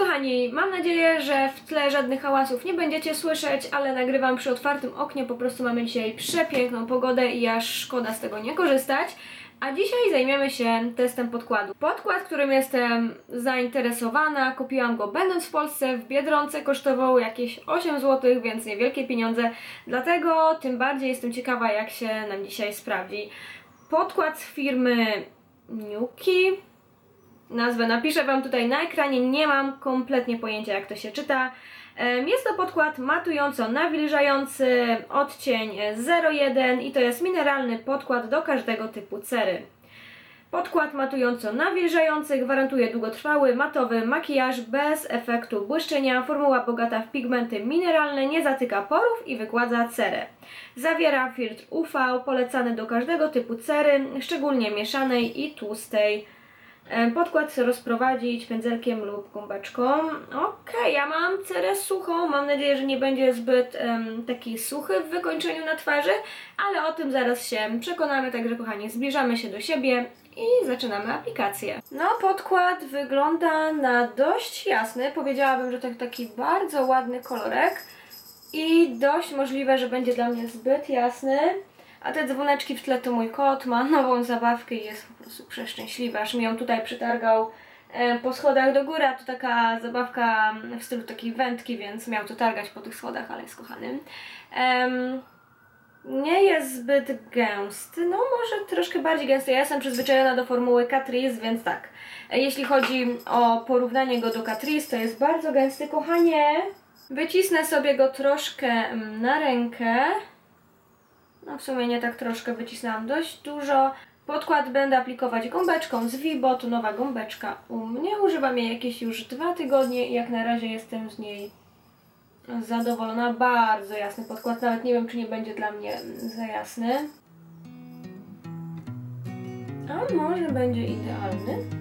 kochani, mam nadzieję, że w tle żadnych hałasów nie będziecie słyszeć, ale nagrywam przy otwartym oknie, po prostu mamy dzisiaj przepiękną pogodę i aż szkoda z tego nie korzystać. A dzisiaj zajmiemy się testem podkładu. Podkład, którym jestem zainteresowana, kupiłam go będąc w Polsce, w Biedronce kosztował jakieś 8 zł, więc niewielkie pieniądze, dlatego tym bardziej jestem ciekawa jak się nam dzisiaj sprawdzi. Podkład z firmy Nuki, nazwę napiszę Wam tutaj na ekranie, nie mam kompletnie pojęcia jak to się czyta. Jest to podkład matująco-nawilżający, odcień 01 i to jest mineralny podkład do każdego typu cery. Podkład matująco-nawilżający gwarantuje długotrwały, matowy makijaż bez efektu błyszczenia. Formuła bogata w pigmenty mineralne, nie zatyka porów i wygładza cerę. Zawiera filtr UV, polecany do każdego typu cery, szczególnie mieszanej i tłustej. Podkład chcę rozprowadzić pędzelkiem lub gąbeczką. Ok, ja mam cerę suchą, mam nadzieję, że nie będzie zbyt um, taki suchy w wykończeniu na twarzy, ale o tym zaraz się przekonamy, także kochani, zbliżamy się do siebie i zaczynamy aplikację. No, podkład wygląda na dość jasny, powiedziałabym, że to taki bardzo ładny kolorek i dość możliwe, że będzie dla mnie zbyt jasny. A te dzwoneczki w tle to mój kot, ma nową zabawkę i jest po prostu przeszczęśliwy, aż mi ją tutaj przytargał e, po schodach do góry, a to taka zabawka w stylu takiej wędki, więc miał to targać po tych schodach, ale jest kochanym. Um, nie jest zbyt gęsty, no może troszkę bardziej gęsty. Ja jestem przyzwyczajona do formuły Catrice, więc tak. Jeśli chodzi o porównanie go do Catrice, to jest bardzo gęsty, kochanie. Wycisnę sobie go troszkę na rękę. No w sumie nie tak troszkę wycisnęłam dość dużo. Podkład będę aplikować gąbeczką z Vibo, to nowa gąbeczka u mnie. Używam jej jakieś już dwa tygodnie i jak na razie jestem z niej zadowolona. Bardzo jasny podkład, nawet nie wiem czy nie będzie dla mnie za jasny. A może będzie idealny?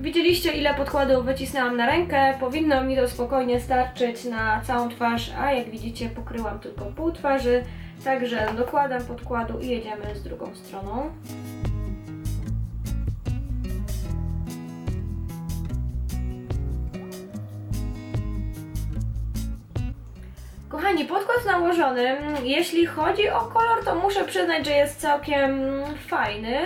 Widzieliście ile podkładu wycisnęłam na rękę, powinno mi to spokojnie starczyć na całą twarz, a jak widzicie pokryłam tylko pół twarzy, także dokładam podkładu i jedziemy z drugą stroną. Kochani, podkład nałożony, jeśli chodzi o kolor, to muszę przyznać, że jest całkiem fajny.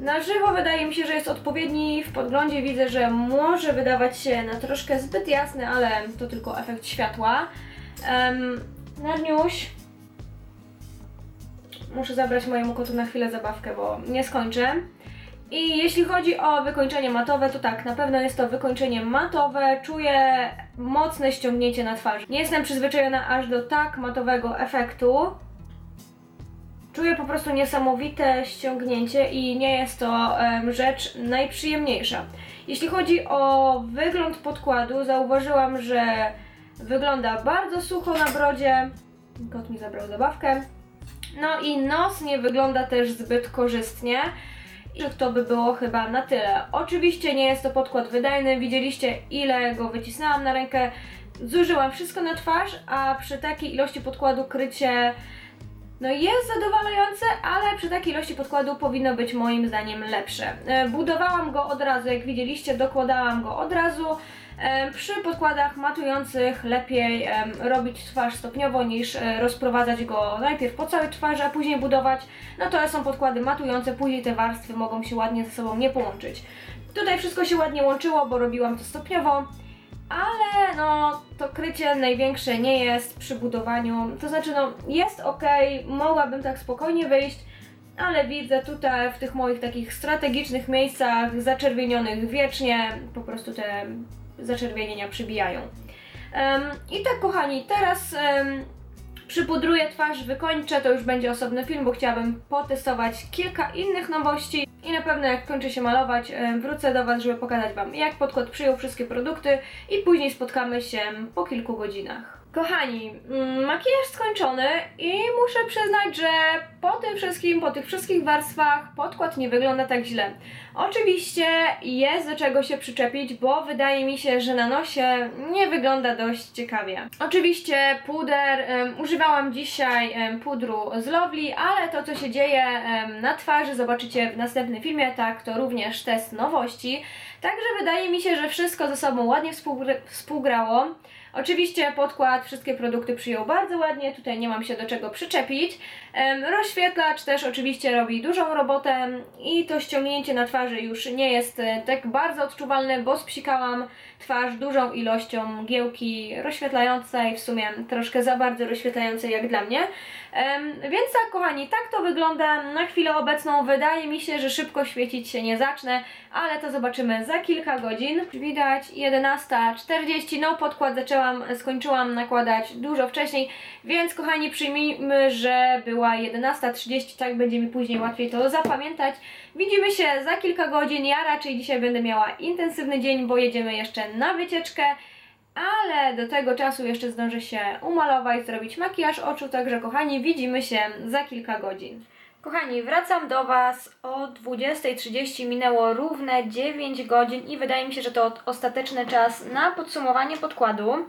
Na żywo wydaje mi się, że jest odpowiedni, w podglądzie widzę, że może wydawać się na troszkę zbyt jasny, ale to tylko efekt światła. Um, Narniuś, muszę zabrać mojemu kotu na chwilę zabawkę, bo nie skończę. I jeśli chodzi o wykończenie matowe, to tak, na pewno jest to wykończenie matowe, czuję mocne ściągnięcie na twarzy. Nie jestem przyzwyczajona aż do tak matowego efektu, Czuję po prostu niesamowite ściągnięcie i nie jest to um, rzecz najprzyjemniejsza. Jeśli chodzi o wygląd podkładu, zauważyłam, że wygląda bardzo sucho na brodzie. Kot mi zabrał zabawkę. No i nos nie wygląda też zbyt korzystnie. I to by było chyba na tyle. Oczywiście nie jest to podkład wydajny, widzieliście ile go wycisnęłam na rękę. Zużyłam wszystko na twarz, a przy takiej ilości podkładu krycie no jest zadowalające, ale przy takiej ilości podkładu powinno być moim zdaniem lepsze. E, budowałam go od razu, jak widzieliście, dokładałam go od razu. E, przy podkładach matujących lepiej robić twarz stopniowo niż e, rozprowadzać go najpierw po całej twarzy, a później budować. No to są podkłady matujące, później te warstwy mogą się ładnie ze sobą nie połączyć. Tutaj wszystko się ładnie łączyło, bo robiłam to stopniowo ale no to krycie największe nie jest przy budowaniu, to znaczy no jest ok, mogłabym tak spokojnie wyjść, ale widzę tutaj w tych moich takich strategicznych miejscach zaczerwienionych wiecznie, po prostu te zaczerwienienia przybijają. Um, I tak kochani, teraz um, przypudruję twarz, wykończę, to już będzie osobny film, bo chciałabym potestować kilka innych nowości. I na pewno jak kończę się malować, wrócę do Was, żeby pokazać Wam jak podkład przyjął wszystkie produkty i później spotkamy się po kilku godzinach. Kochani, mm, makijaż skończony i muszę przyznać, że po tym wszystkim, po tych wszystkich warstwach podkład nie wygląda tak źle. Oczywiście jest do czego się przyczepić, bo wydaje mi się, że na nosie nie wygląda dość ciekawie. Oczywiście puder, um, używałam dzisiaj um, pudru z Lovely, ale to co się dzieje um, na twarzy zobaczycie w następnym filmie, tak, to również test nowości. Także wydaje mi się, że wszystko ze sobą ładnie współgrało. Oczywiście podkład, wszystkie produkty przyjął bardzo ładnie, tutaj nie mam się do czego przyczepić. Rozświetlacz też oczywiście robi dużą robotę i to ściągnięcie na twarzy już nie jest e, tak bardzo odczuwalne, bo spsikałam twarz dużą ilością giełki rozświetlającej, w sumie troszkę za bardzo rozświetlającej jak dla mnie. Więc tak kochani, tak to wygląda na chwilę obecną. Wydaje mi się, że szybko świecić się nie zacznę, ale to zobaczymy za kilka godzin. Widać 11.40, no podkład zaczęłam, skończyłam nakładać dużo wcześniej, więc kochani przyjmijmy, że była 11.30, tak będzie mi później łatwiej to zapamiętać. Widzimy się za kilka godzin, ja raczej dzisiaj będę miała intensywny dzień, bo jedziemy jeszcze na wycieczkę ale do tego czasu jeszcze zdążę się umalować, zrobić makijaż oczu, także kochani, widzimy się za kilka godzin. Kochani, wracam do Was o 20.30, minęło równe 9 godzin i wydaje mi się, że to ostateczny czas na podsumowanie podkładu.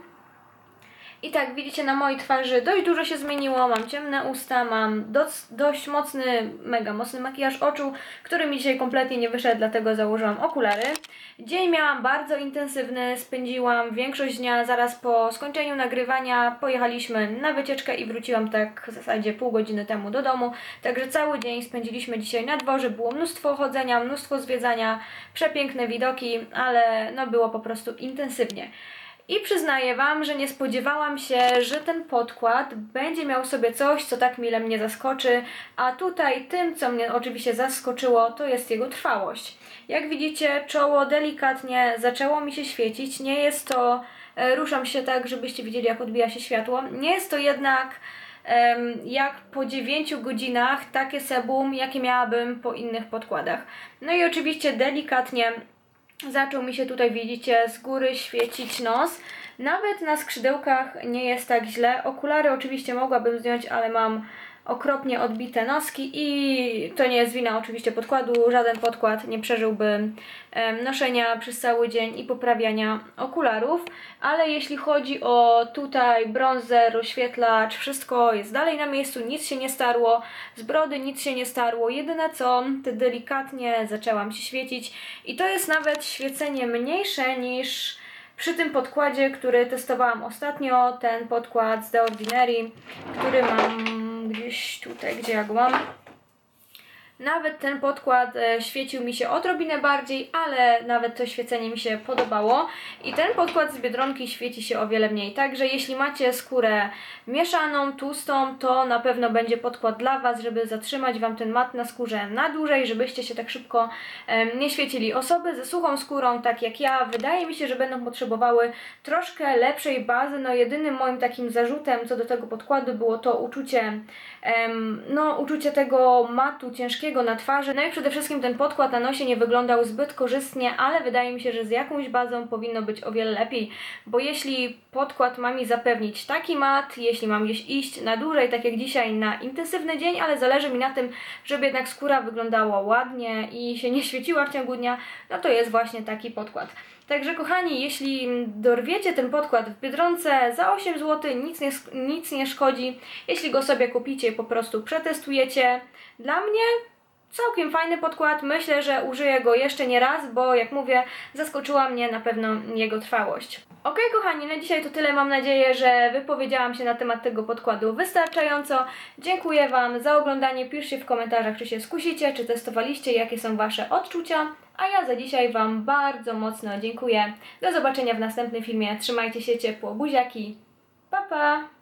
I tak, widzicie na mojej twarzy dość dużo się zmieniło, mam ciemne usta, mam dość, dość mocny, mega mocny makijaż oczu, który mi dzisiaj kompletnie nie wyszedł, dlatego założyłam okulary. Dzień miałam bardzo intensywny, spędziłam większość dnia zaraz po skończeniu nagrywania, pojechaliśmy na wycieczkę i wróciłam tak w zasadzie pół godziny temu do domu, także cały dzień spędziliśmy dzisiaj na dworze, było mnóstwo chodzenia, mnóstwo zwiedzania, przepiękne widoki, ale no było po prostu intensywnie. I przyznaję Wam, że nie spodziewałam się, że ten podkład będzie miał sobie coś, co tak mile mnie zaskoczy, a tutaj tym, co mnie oczywiście zaskoczyło, to jest jego trwałość. Jak widzicie, czoło delikatnie zaczęło mi się świecić, nie jest to, e, ruszam się tak, żebyście widzieli jak odbija się światło, nie jest to jednak jak po 9 godzinach takie sebum, jakie miałabym po innych podkładach. No i oczywiście delikatnie Zaczął mi się tutaj, widzicie, z góry świecić nos. Nawet na skrzydełkach nie jest tak źle. Okulary oczywiście mogłabym zdjąć, ale mam okropnie odbite noski i to nie jest wina oczywiście podkładu, żaden podkład nie przeżyłby noszenia przez cały dzień i poprawiania okularów, ale jeśli chodzi o tutaj bronzer, rozświetlacz, wszystko jest dalej na miejscu, nic się nie starło, z brody nic się nie starło, jedyne co, te delikatnie zaczęłam się świecić i to jest nawet świecenie mniejsze niż przy tym podkładzie, który testowałam ostatnio, ten podkład z The Ordinary, który mam gdzieś tutaj, gdzie ja go mam. Nawet ten podkład e, świecił mi się odrobinę bardziej, ale nawet to świecenie mi się podobało. I ten podkład z Biedronki świeci się o wiele mniej. Także jeśli macie skórę mieszaną, tłustą, to na pewno będzie podkład dla Was, żeby zatrzymać Wam ten mat na skórze na dłużej, żebyście się tak szybko nie świecili. Osoby ze suchą skórą, tak jak ja, wydaje mi się, że będą potrzebowały troszkę lepszej bazy. No jedynym moim takim zarzutem co do tego podkładu było to uczucie, no uczucie tego matu ciężkiego na twarzy. No i przede wszystkim ten podkład na nosie nie wyglądał zbyt korzystnie, ale wydaje mi się, że z jakąś bazą powinno być o wiele lepiej, bo jeśli podkład ma mi zapewnić taki mat, jeśli mam gdzieś iść na dłużej, tak jak dzisiaj, na intensywny dzień, ale zależy mi na tym, żeby jednak skóra wyglądała ładnie i się nie świeciła w ciągu dnia, no to jest właśnie taki podkład. Także kochani, jeśli dorwiecie ten podkład w Biedronce za 8 zł, nic nie, nic nie szkodzi. Jeśli go sobie kupicie po prostu przetestujecie. Dla mnie Całkiem fajny podkład, myślę, że użyję go jeszcze nie raz, bo jak mówię, zaskoczyła mnie na pewno jego trwałość. Ok, kochani, na dzisiaj to tyle. Mam nadzieję, że wypowiedziałam się na temat tego podkładu wystarczająco. Dziękuję Wam za oglądanie. Piszcie w komentarzach, czy się skusicie, czy testowaliście, jakie są Wasze odczucia. A ja za dzisiaj Wam bardzo mocno dziękuję. Do zobaczenia w następnym filmie. Trzymajcie się ciepło. Buziaki. Pa, pa!